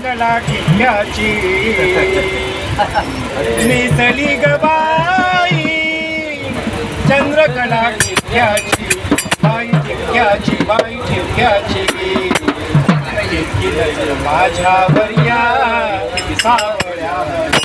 चंद्रकला किल्ल्याची निसली गबाई चंद्रकला किल्ल्याची बाई टिक्क्याची बाई टिक्क्याची माझ्या नजर सावळ्या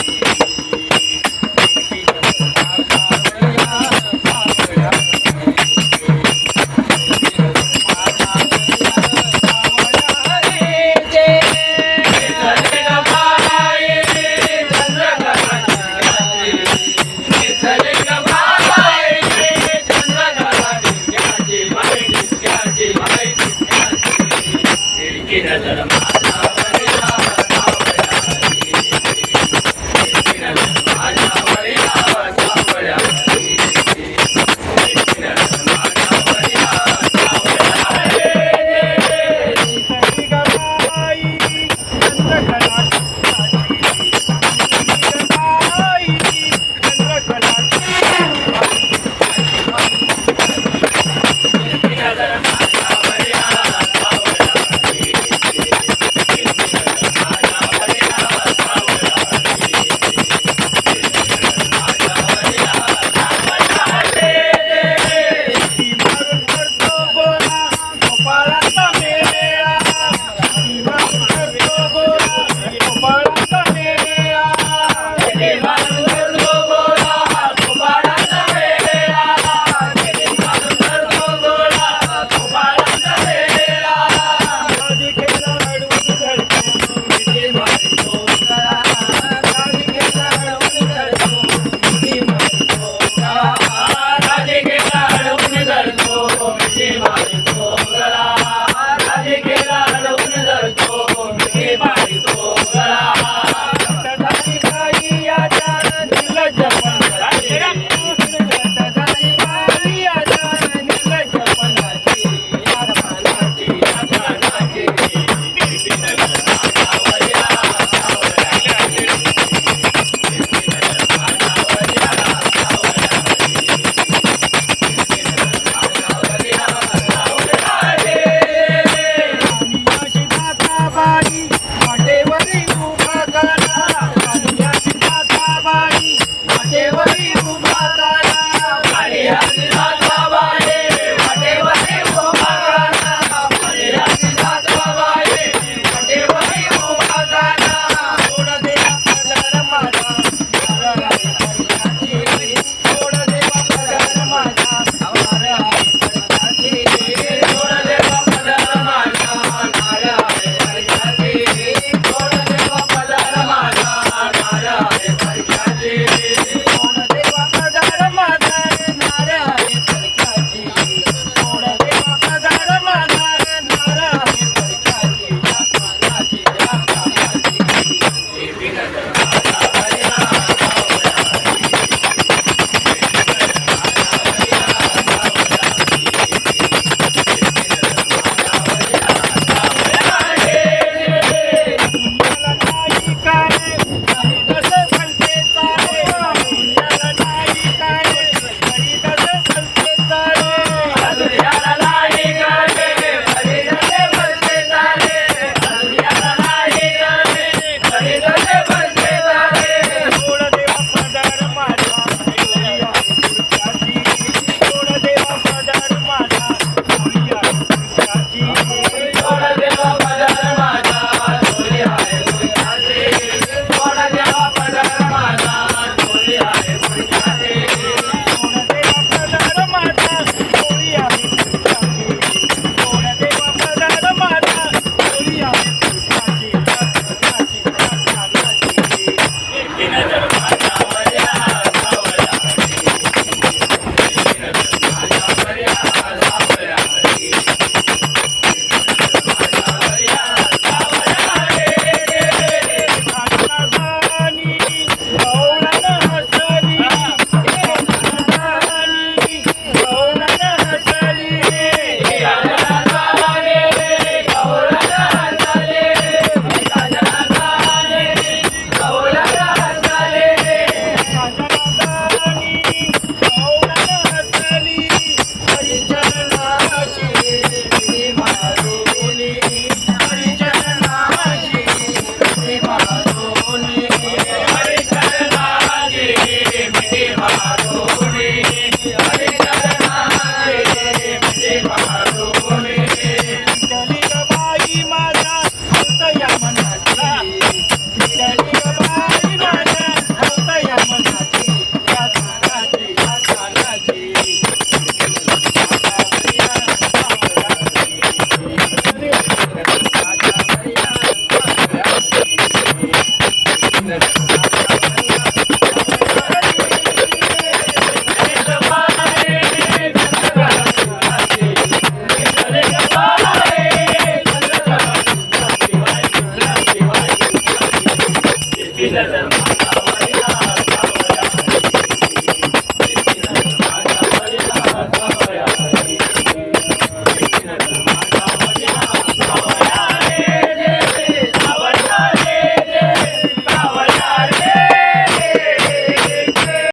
Gracias.